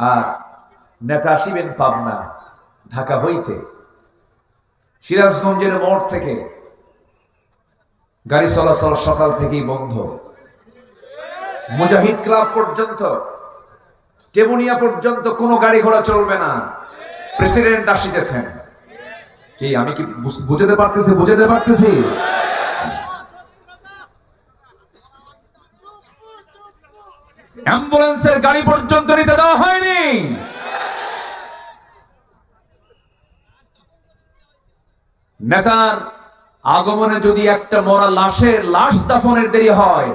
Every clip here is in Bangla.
আর নেতা আসিবেন পাবনা, ঢাকা হইতে সিরাজগঞ্জের মোড় থেকে গাড়ি চলাচল সকাল থেকেই বন্ধ। মুজাহিদ ক্লাব পর্যন্ত, টেবুনিয়া পর্যন্ত কোনো গাড়ি ঘোড়া চলবে না। প্রেসিডেন্ট আসিতেছেন। কি, আমি কি বুঝ- বুঝাতে পারতেছি বুঝাতে পারতেছি? অ্যাম্বুলেন্সের গাড়ি পর্যন্ত নিতে দেওয়া হয়নি। নেতার আগমনে যদি একটা মরা লাশের লাশ দাফনের দেরি হয়,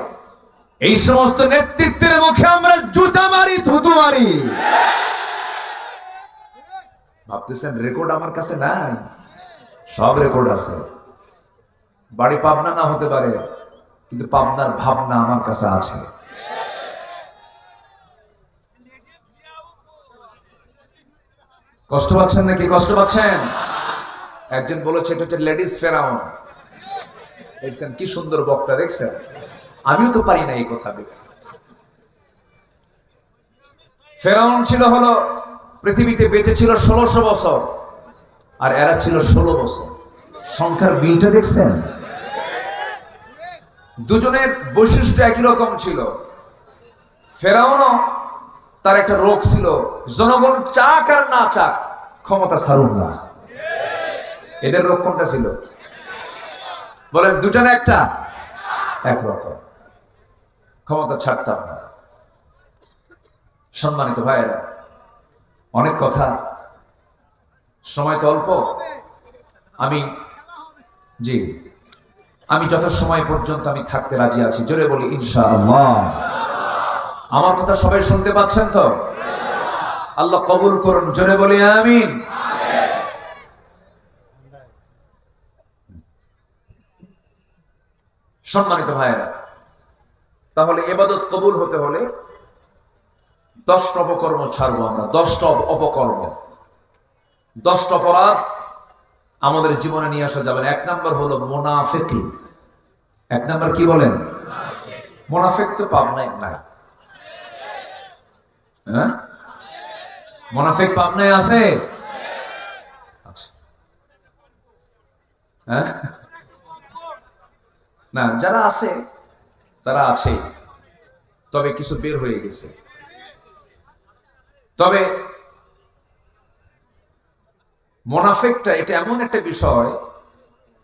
এই সমস্ত নেতৃত্বের মুখে আমরা জুতা মারি, থুতু মারি। ভাবতেছেন রেকর্ড আমার কাছে নাই? সব রেকর্ড আছে। বাড়ি পাবনা না হতে পারে, কিন্তু পাবনার ভাবনা আমার কাছে আছে। কষ্ট পাচ্ছেন নাকি? কষ্ট পাচ্ছেন? একজন বলেছে, এটা হচ্ছে লেডিস ফেরাউন। দেখছেন, কি সুন্দর বক্তা, দেখছেন? আমিও তো পারি না এই কথা ফেরাউন ছিল হলো পৃথিবীতে বেঁচে ছিল ষোলোশো বছর, আর এরা ছিল ষোলো বছর। সংখ্যার বিলটা দেখছেন? দুজনের বৈশিষ্ট্য একই রকম ছিল। ফেরাউনও তার একটা রোগ ছিল। জনগণ চাক আর না চাক, ক্ষমতা ছাড়ুন না। এদের রোগ কোনটা ছিল? বলেন দুটা না একটা? একরকম ক্ষমতা ছাড়তাম না। সম্মানিত ভাইয়েরা, অনেক কথা। সময় তো অল্প। আমি, জি, আমি যত সময় পর্যন্ত আমি থাকতে রাজি আছি, জোরে বলি ইনশা আল্লাহ আমার কথা সবাই শুনতে পাচ্ছেন তো? আল্লাহ কবুল করুন, জোরে বলি আমিন। সম্মানিত ভাইয়েরা, তাহলে এবাদত কবুল হতে হলে দশটা অপকর্ম ছাড়বো আমরা, দশটা অপ- অপকর্ম। দশটা অপরাধ আমাদের জীবনে নিয়ে আসা যাবে এক নাম্বার হলো মোনাফেকি। এক নাম্বার কি বলেন? মোনাফেক তো পাবনায় নাই। হ্যাঁ? মোনাফেক পাবনায় আছে? আচ্ছা। হ্যাঁ? না, যারা আছে, তারা আছে। তবে কিছু বের হয়ে গেছে। তবে মোনাফেকটা এটা এমন একটা বিষয়,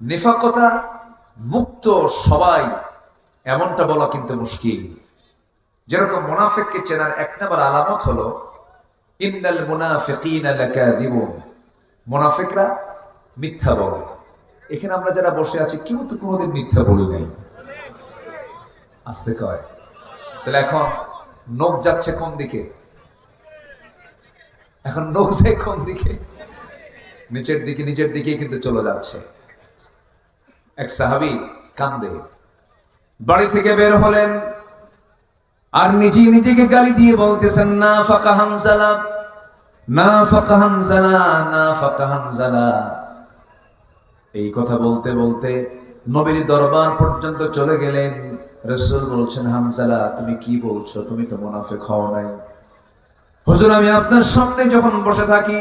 নেফাকতা মুক্ত সবাই এমনটা বলা কিন্তু মুশকিল। যেরকম মোনাফেককে চেনার এক নম্বর আলামত হলো, ইন্নাল মুনাফিকিনা মোনাফিকরা মিথ্যা বলে। এখানে আমরা যারা বসে আছি, কেউ তো কোনোদিন মিথ্যা বলি নাই। আসতে কয় তাহলে এখন নখ যাচ্ছে কোন দিকে? এখন নখ যায় কোন দিকে? নিচের দিকে নিচের দিকে কিন্তু চলে যাচ্ছে। এক সাহাবি কান্দে। বাড়ি থেকে বের হলেন। আর নিজে নিজেকে গালি দিয়ে বলতেছেন, না ফাঁকা হানজালা না ফাঁকা হানজালা না ফাঁকা হানজালা এই কথা বলতে বলতে নবীর দরবার পর্যন্ত চলে গেলেন। রসুল বলছেন, হামজালা, তুমি কি বলছো? তুমি তো মুনাফিক হও নাই। হুজুর, আমি আপনার সামনে যখন বসে থাকি,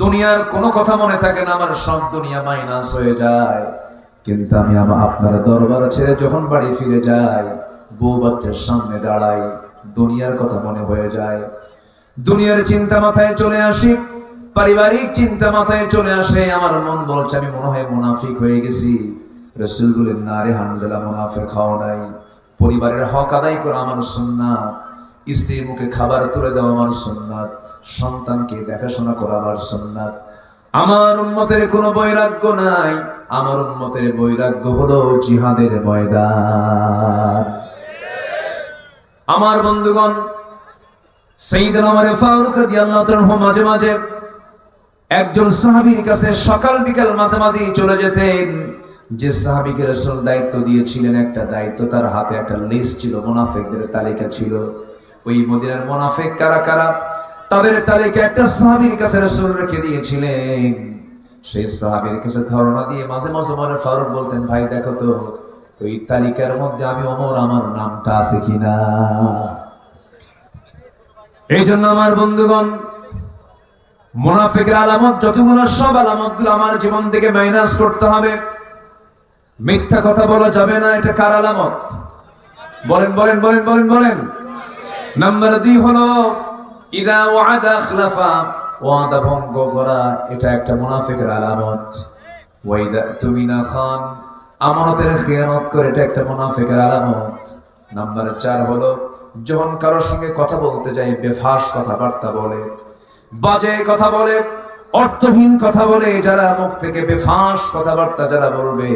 দুনিয়ার কোনো কথা মনে থাকে না, আমার সব দুনিয়া মাইনাস হয়ে যায়। কিন্তু আমি আমার আপনার দরবার ছেড়ে যখন বাড়ি ফিরে যাই বউ বাচ্চার সামনে দাঁড়াই দুনিয়ার কথা মনে হয়ে যায়। দুনিয়ার চিন্তা মাথায় চলে আসি, পারিবারিক চিন্তা মাথায় চলে আসে, আমার মন বলছে, আমি মনে হয় মুনাফিক হয়ে গেছি। রসুল বলেন না রে হানজালা মুনাফিক হও নাই। পরিবারের হক আদায় করা আমার সুন্নাত। স্ত্রীর মুখে খাবার তুলে দেওয়া আমার সুন্নাত। সন্তানকে দেখাশোনা করা আমার সুন্নাত। আমার উন্মতের কোনো বৈরাগ্য নাই। আমার উন্মতের বৈরাগ্য হলো জিহাদের ময়দান। আমার বন্ধুগণ সেইদিন আমার ফারুক আনহু মাঝে মাঝে একজন সাহাবীর কাছে সকাল বিকাল মাঝে মাঝে চলে যেতেন। যে সাহাবীকে রাসূল দায়িত্ব দিয়েছিলেন, একটা দায়িত্ব তার হাতে, একটা লিস্ট ছিল, মুনাফিকদের তালিকা ছিল। ওই মদিনার মুনাফিক কারা কারা? তাদের তালিকা একটা সাহাবীর কাছে রাসূল রেখে দিয়েছিলেন। সেই সাহাবীর কাছে ধারণা দিয়ে মাঝে মাঝে মনে ফারুক বলতেন, ভাই, দেখো তো ওই তালিকার মধ্যে আমি অমর, আমার নামটা আছে কিনা? এই জন্য আমার বন্ধুগণ, মুনাফিকের আলামত যতগুলো, সব আলামতগুলো আমার জীবন থেকে মাইনাস করতে হবে। মিথ্যা কথা বলা যাবে না, এটা কার আলামত? বলেন বলেন বলেন বলেন বলেন। নাম্বার দুই হলো, ইদা ওয়াদা খলাফা, ওয়াদা ভঙ্গ করা, এটা একটা মুনাফিকের আলামত। ওয়াইদা তুমিনা খান। আমানতের খেয়ানত করে এটা একটা মুনাফিকের আলামত। নাম্বার চার হলো, যখন কারোর সঙ্গে কথা বলতে যাই, বেফাস কথাবার্তা বলে, বাজে কথা বলে, অর্থহীন কথা বলে, যারা মুখ থেকে বেফাস কথাবার্তা যারা বলবে,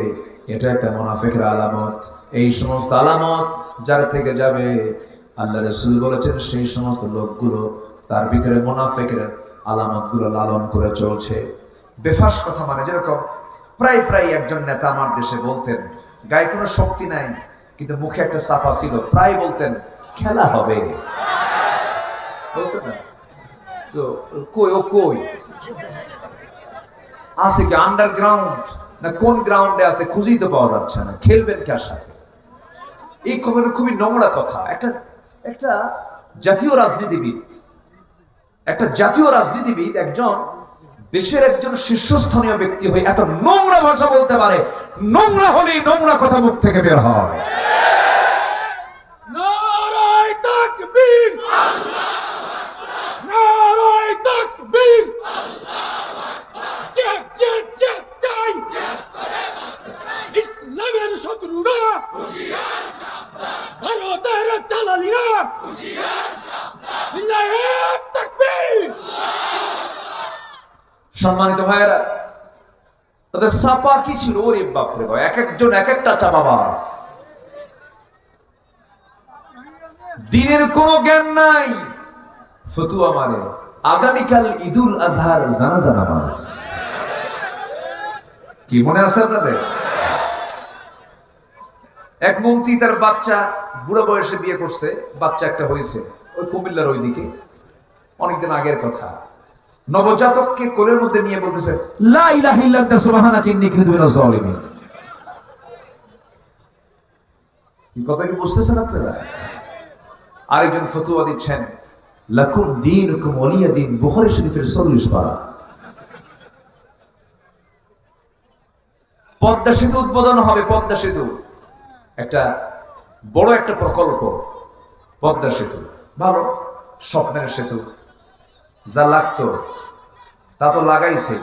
এটা একটা মুনাফিকের আলামত। এই সমস্ত আলামত যার থেকে যাবে, আল্লাহ রসুল বলেছেন, সেই সমস্ত লোকগুলো তার ভিতরে মুনাফিকের আলামতগুলো লালন করে চলছে। বেফাস কথা মানে যেরকম প্রায় প্রায় একজন নেতা আমার দেশে বলতেন, গায়ে কোনো শক্তি নাই, কিন্তু মুখে একটা চাপা ছিল, প্রায় বলতেন, খেলা হবে। তো কই, ও কই? আছে কি আন্ডারগ্রাউন্ড না কোন গ্রাউন্ডে আছে খুঁজেই তো পাওয়া যাচ্ছে না, খেলবেন কার সাথে? এই খবরটা খুবই নোংরা কথা, একটা একটা জাতীয় রাজনীতিবিদ, একটা জাতীয় রাজনীতিবিদ একজন দেশের একজন শীর্ষস্থানীয় ব্যক্তি হয়ে এত নোংরা ভাষা বলতে পারে, নোংরা হলেই নোংরা কথা মুখ থেকে বের হয়। নারায় নারায় তাকবীর চেক চেক চেক চাই ইসলামের শত্রুরা ভারতের দালালিরা বিল্লাহে তাকবীর সম্মানিত ভাইয়েরা, তাদের সাপা কি ছিল? ওরে বাপরে বাপ, এক একজন এক একটা চাপাবাস দিনের কোনো জ্ঞান নাই। ফতুয়া মানে আগামীকাল ঈদুল আজহার জানাজা নামাজ। কি মনে আছে আপনাদের? এক মন্ত্রী তার বাচ্চা, বুড়ো বয়সে বিয়ে করছে, বাচ্চা একটা হয়েছে, ওই কুমিল্লার ওইদিকে। অনেকদিন আগের কথা। নবজাতককে কোলের মধ্যে নিয়ে বলতেছে, লা ইলাহা ইল্লাল্লাহ, সুবহানাকা, ইন্নী কুনতু মিনাজ জালিমিন। কথা কি বুঝতেছেন আপনারা? আরেকজন দিচ্ছেন, লাকুম দীনুকুম ওয়ালিয়া দিন, বুখারী শরীফের 40 পারা। পদ্মা সেতু উদ্বোধন হবে, পদ্মা সেতু। একটা বড় একটা প্রকল্প, পদ্মা সেতু। ভালো, স্বপ্নের সেতু। যা লাগতো, তা তো লাগাইছে।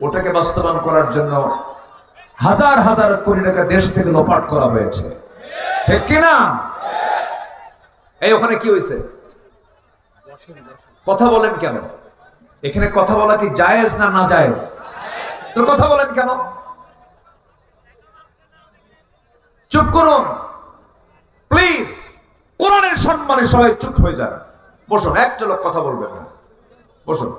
ওটাকে বাস্তবায়ন করার জন্য হাজার হাজার কোটি টাকা দেশ থেকে লোপাট করা হয়েছে। ঠিক কিনা এই ওখানে কি হয়েছে? কথা বলেন কেন? এখানে কথা বলা কি জায়েজ না না জায়েজ? তো কথা বলেন কেন? চুপ করুন। প্লিজ, কোরআনের সম্মানে সবাই চুপ হয়ে যান। বসুন, একটা লোক কথা বলবেন না। বসুন।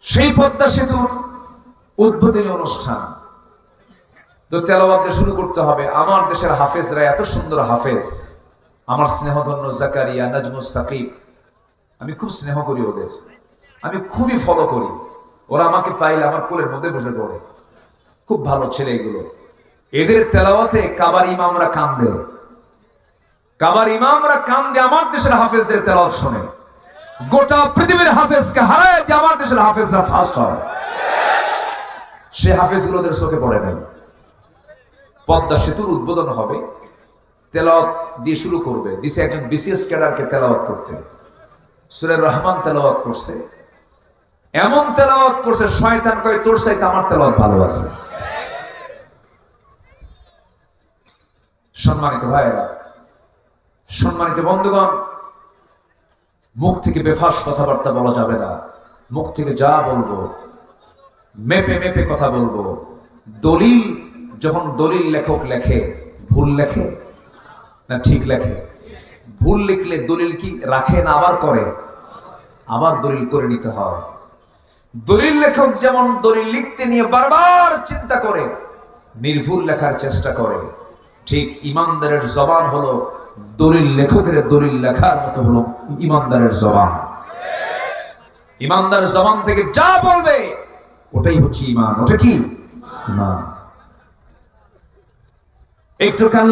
সেই পদ্মা সেতুর উদ্বোধনী অনুষ্ঠান। তো দিয়ে শুরু করতে হবে। আমার দেশের হাফেজরা এত সুন্দর হাফেজ। আমার স্নেহধন্য জাকারিয়া, নাজমুস সাকিব। আমি খুব স্নেহ করি ওদের। আমি খুবই ফলো করি। ওরা আমাকে পাইলে আমার কোলের মধ্যে বসে পড়ে। খুব ভালো ছেলে এগুলো। এদের তেলাওয়াতে কাবার ইমামরা কান্দে। কাবার ইমামরা কান্দে আমার দেশের হাফেজদের তেলাওয়াত শোনে। গোটা পৃথিবীর হাফেজকে হারায় দিয়ে আমার দেশের হাফেজরা ফার্স্ট হয়। সে হাফেজগুলোদের চোখে পড়ে নাই। পদ্মা সেতুর উদ্বোধন হবে। তেলাওয়াত দিয়ে শুরু করবে। দিছে একজন বিসিএস ক্যাডারকে তেলাওয়াত করতে। সুরের রহমান তেলাওয়াত করছে। এমন তেলাওয়াত করছে, শয়তান কয়, তোর সাইতে আমার তেলাওয়াত ভালো আছে। সম্মানিত ভাইয়েরা সম্মানিত বন্ধুগণ, মুখ থেকে বেফাস কথাবার্তা বলা যাবে না। মুখ থেকে যা বলব, মেপে মেপে কথা বলব। দলিল, যখন দলিল লেখক লেখে, ভুল লেখে না ঠিক লেখে? ভুল লিখলে দলিল কি রাখে না আবার করে? আবার দলিল করে নিতে হয়। দলিল লেখক যেমন দলিল লিখতে নিয়ে বারবার চিন্তা করে, নির্ভুল লেখার চেষ্টা করে। ঠিক ইমানদারের জবান হলো দলিল লেখকের দলিল লেখার মতো হলো ইমানদারের জবান। ইমানদারের জবান থেকে যা বলবে, ওটাই হচ্ছে ইমান। ওটা কি? না একটু কান